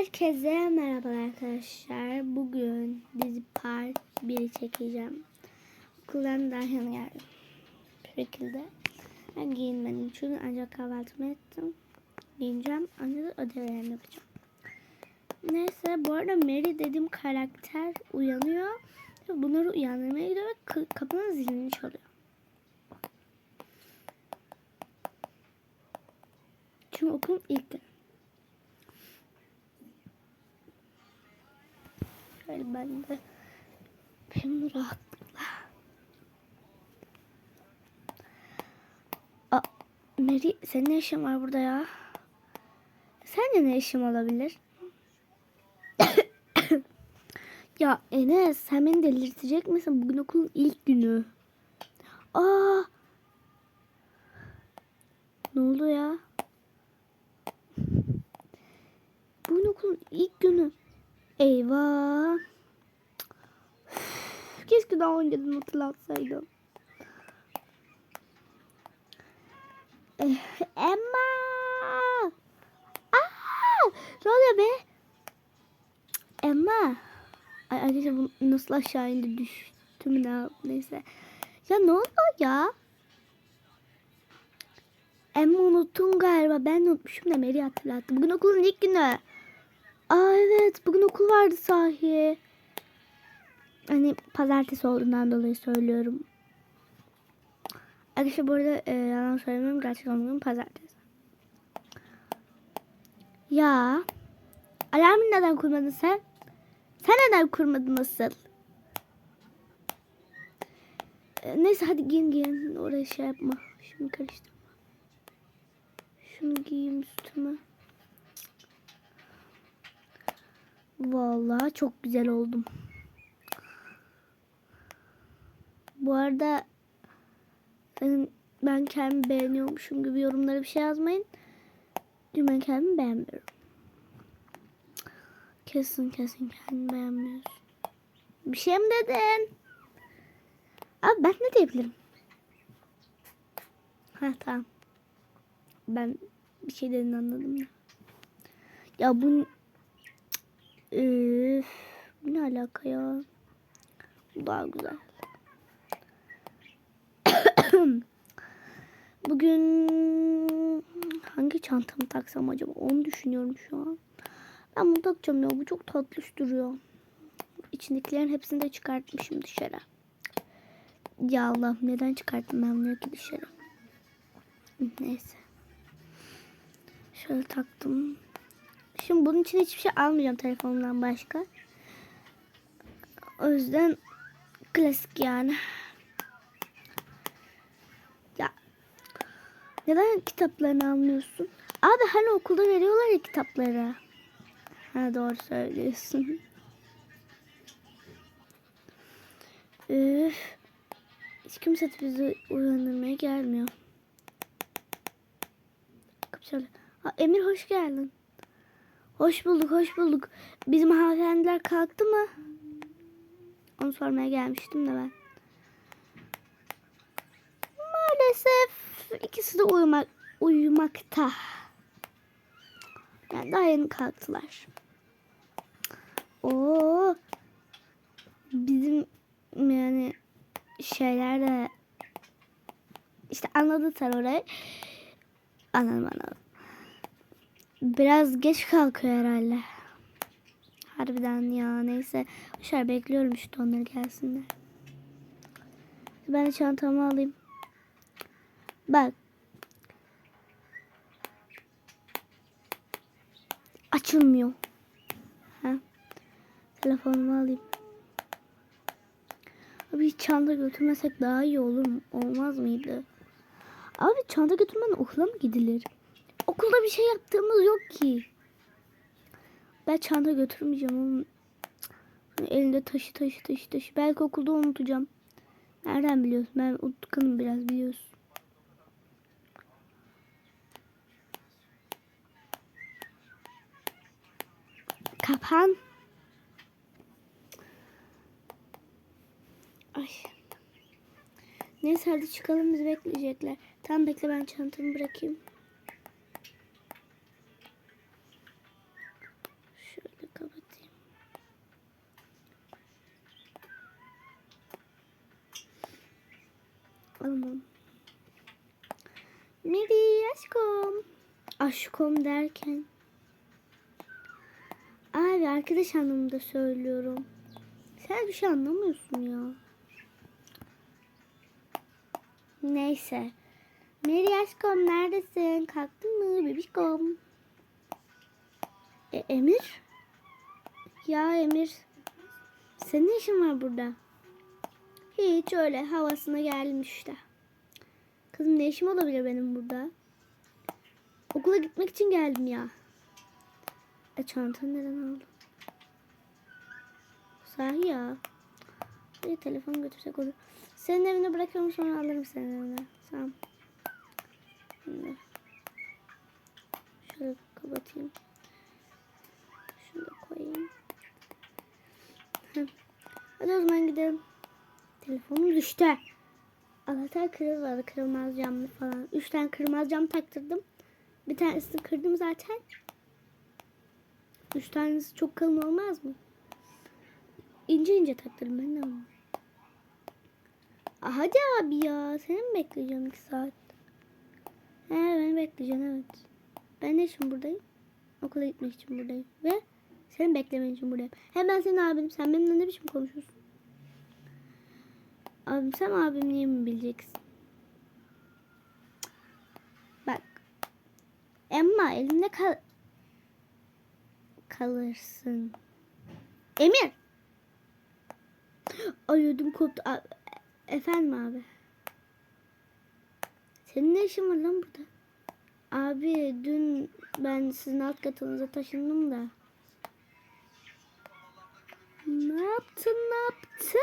Herkese merhaba arkadaşlar. Bugün dizi part 1'i çekeceğim. Okuldan daha yeni geldim. Bu şekilde. Ben giyinmedim çünkü ancak kahvaltımı ettim. Giyineceğim ancak ödevlerimi yapacağım. Neyse bu arada Mary dediğim karakter uyanıyor. Bunları uyandırmaya gidiyor ve kapının zilini çalıyor. Çünkü okulun ilk günü. Şöyle ben de benim rahatlıkla. Aa, Mary senin ne işin var burada ya? Sence ne işim olabilir? ya Enes sen beni delirtecek misin? Bugün okulun ilk günü. Aa! Ne oldu ya? Bugün okulun ilk günü. Eyvah. Üf, Keşke daha önceden hatırlatsaydım. Emma. Aa, ne oluyor be? Emma. Ay arkadaşlar bu nasıl aşağı indi düştü mü ne neyse. Ya ne oldu ya? Emma unuttun galiba. Ben unutmuşum da Mary hatırlattı. Bugün okulun ilk günü. Aa evet bugün okul vardı sahi. Hani pazartesi olduğundan dolayı söylüyorum. Arkadaşlar bu arada e, yalan söylemiyorum. Gerçekten bugün pazartesi. Ya. Alarmı neden kurmadın sen? Sen neden kurmadın nasıl? E, neyse hadi giyin giyin. Oraya şey yapma. Şimdi karıştırma. Şunu giyeyim üstüme. Vallahi çok güzel oldum. Bu arada ben, kendimi beğeniyormuşum gibi yorumlara bir şey yazmayın. Çünkü ben kendimi beğenmiyorum. Kesin kesin kendimi beğenmiyorsun. Bir şey mi dedin? Abi ben ne diyebilirim? Ha tamam. Ben bir şey dediğini anladım ya. Ya bu Üf, ne alaka ya? Bu daha güzel. Bugün hangi çantamı taksam acaba? Onu düşünüyorum şu an. Ben bunu takacağım ya. Bu çok tatlış duruyor. İçindekilerin hepsini de çıkartmışım dışarı. Ya Allah neden çıkarttım ben bunu ki dışarı? Neyse. Şöyle taktım. Şimdi bunun için hiçbir şey almayacağım telefonumdan başka. O yüzden klasik yani. Ya neden kitaplarını almıyorsun? Abi hani okulda veriyorlar ya kitapları. Ha doğru söylüyorsun. Üf. Hiç kimse bizi uyandırmaya gelmiyor. Kapı çalıyor. Emir hoş geldin. Hoş bulduk, hoş bulduk. Bizim hanımefendiler kalktı mı? Onu sormaya gelmiştim de ben. Maalesef ikisi de uyumak, uyumakta. Yani daha yeni kalktılar. Oo, bizim yani şeyler de işte anladın sen orayı. Anladım anladım. Biraz geç kalkıyor herhalde. Harbiden ya neyse. Dışarı bekliyorum işte onları gelsinler. Ben de çantamı alayım. Bak. Açılmıyor. Ha. Telefonumu alayım. Abi çanta götürmesek daha iyi olur mu? Olmaz mıydı? Abi çanta götürmeden okula mı gidilir? Okulda bir şey yaptığımız yok ki. Ben çanta götürmeyeceğim oğlum. Elinde taşı taşı taşı taşı. Belki okulda unutacağım. Nereden biliyorsun? Ben unutkanım biraz biliyorsun. Kapan. Ay. Neyse hadi çıkalım bizi bekleyecekler. Tam bekle ben çantamı bırakayım. Aşkom derken. Abi arkadaş anlamında söylüyorum. Sen bir şey anlamıyorsun ya. Neyse. Meri aşkım neredesin? Kalktın mı bebişkom? E, Emir? Ya Emir. Senin ne işin var burada? Hiç öyle havasına geldim işte. Kızım ne işim olabilir benim burada? Okula gitmek için geldim ya. E çantanı neden aldın? Sahi ya. Bir telefon götürsek olur. Senin evine bırakıyorum sonra alırım senin evine. Tamam. Şimdi. Şöyle kapatayım. Şunu da koyayım. Hadi o zaman gidelim. Telefonum düştü. Allah'tan kırılmadı. Kırılmaz camlı falan. Üç tane kırılmaz cam taktırdım. Bir tanesini kırdım zaten. Üç tanesi çok kalın olmaz mı? İnce ince taktırdım ben de ama. Hadi abi ya. Seni mi bekleyeceğim iki saat? He beni bekleyeceksin evet. Ben ne için buradayım? Okula gitmek için buradayım. Ve seni beklemen için buradayım. Hem ben senin abinim. Sen benimle ne biçim konuşuyorsun? Abim sen abim niye mi bileceksin? Bak. Emma elimde kal kalırsın. Emir. Ay ödüm koptu. A- Efendim abi. Senin ne işin var lan burada? Abi dün ben sizin alt katınıza taşındım da. Ne yaptın ne yaptın?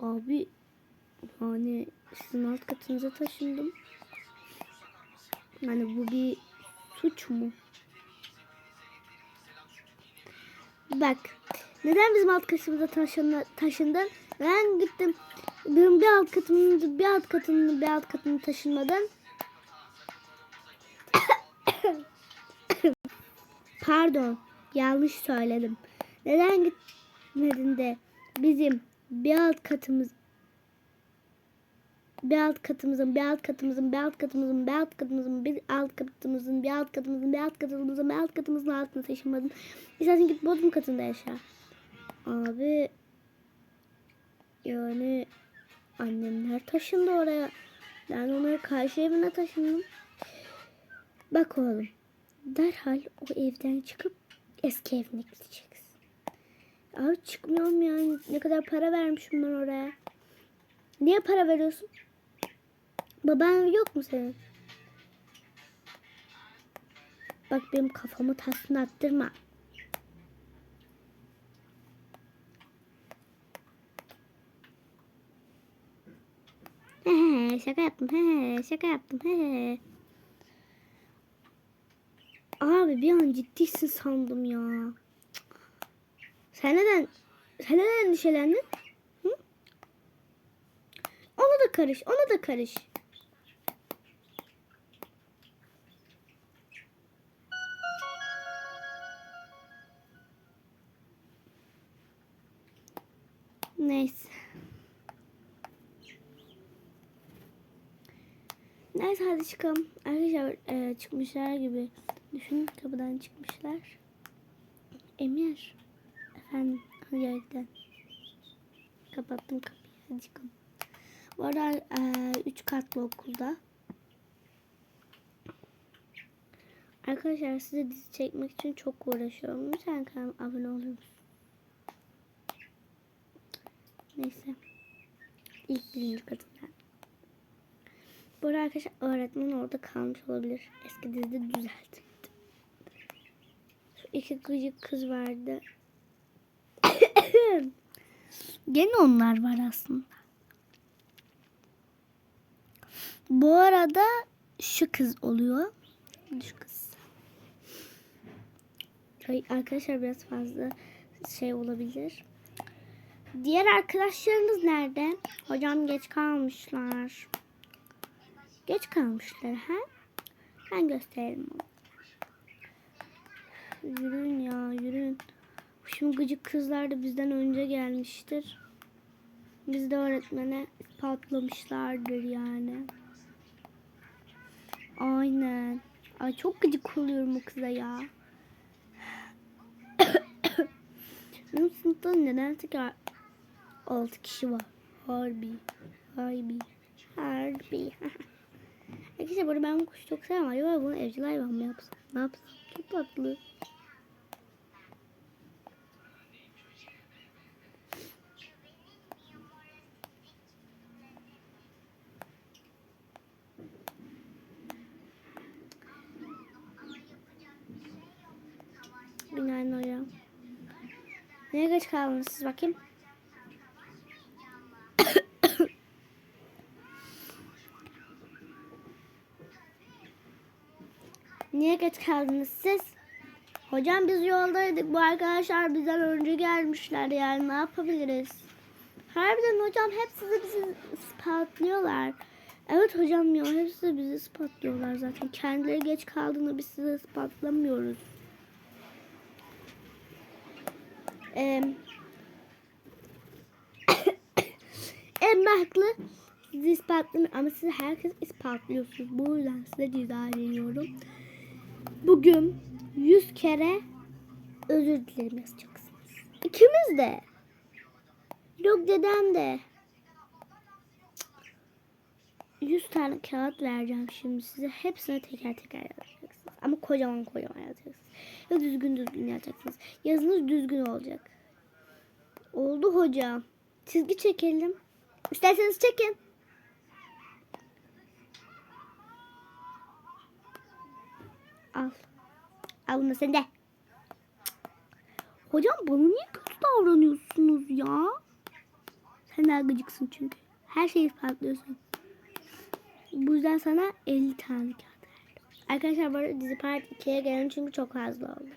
Abi hani sizin alt katınıza taşındım. Yani bu bir suç mu? Bak neden bizim alt katımıza taşın, taşındın? Ben gittim benim bir alt katımın bir alt katının bir alt katını taşınmadan Pardon yanlış söyledim. Neden gitmedin de bizim bir alt katımız bir alt katımızın, bir alt katımızın, bir alt katımızın, bir alt katımızın, bir alt katımızın, bir alt katımızın, bir alt katımızın, bir alt katımızın altına taşımadın. İstersen git bodrum katında yaşa. Abi yani annemler taşındı oraya. Ben onlara karşı evine taşındım. Bak oğlum derhal o evden çıkıp eski evine gideceksin. Abi çıkmıyorum yani. Ne kadar para vermişim ben oraya. Niye para veriyorsun? Baban yok mu senin? Bak benim kafamı tasını attırma. He şaka yaptım he şaka yaptım he. Abi bir an ciddisin sandım ya. Sen neden sen neden endişelendin? Hı? Ona da karış, ona da karış. Neyse. Neyse hadi çıkalım. Arkadaşlar e, çıkmışlar gibi. Düşünün kapıdan çıkmışlar. Emir. Efendim. Gel. Kapattım kapıyı. Hadi çıkalım. Bu arada e, üç katlı okulda. Arkadaşlar size dizi çekmek için çok uğraşıyorum. Lütfen kanalıma abone olur musunuz? Neyse. İlk birinci katından. Bu arada arkadaşlar öğretmen orada kalmış olabilir. Eski dizide düzeltildi. Şu iki gıcık kız vardı. Gene onlar var aslında. Bu arada şu kız oluyor. Şu kız. Ay, arkadaşlar biraz fazla şey olabilir. Diğer arkadaşlarınız nerede? Hocam geç kalmışlar. Geç kalmışlar ha? Ben gösterelim onu. Yürüyün ya yürüyün. Şimdi gıcık kızlar da bizden önce gelmiştir. Biz de öğretmene ispatlamışlardır yani. Aynen. Ay çok gıcık oluyorum o kıza ya. Benim sınıfta neden tekrar 6 kişi var? Harbi. Harbi. Harbi. Arkadaşlar bu arada ben bu kuşu çok sevmem. Acaba bunu evcil hayvan mı yapsam? Ne yapsam? Çok tatlı. Günaydın hocam. Neye geç kaldınız siz bakayım? Niye geç kaldınız siz? Hocam biz yoldaydık. Bu arkadaşlar bizden önce gelmişler yani ne yapabiliriz? Harbiden hocam hepsi de bizi ispatlıyorlar. Evet hocam ya hepsi de bizi ispatlıyorlar zaten. Kendileri geç kaldığında biz sizi ispatlamıyoruz. Ee, Emre haklı. Sizi ispatlamıyor ama siz herkes ispatlıyorsunuz. Bu yüzden size ceza veriyorum. Bugün 100 kere özür dilerim yazacaksınız. İkimiz de. Yok dedem de. 100 tane kağıt vereceğim şimdi size. Hepsine teker teker yazacaksınız. Ama kocaman kocaman yazacaksınız. Ya düzgün düzgün yazacaksınız. Yazınız düzgün olacak. Oldu hocam. Çizgi çekelim. İsterseniz çekin. Al. Al bunu sen de. Hocam bana niye kötü davranıyorsunuz ya? Sen daha gıcıksın çünkü. Her şeyi ispatlıyorsun. Bu yüzden sana 50 tane kağıt. Arkadaşlar bu arada dizi part 2'ye gelin çünkü çok fazla oldu.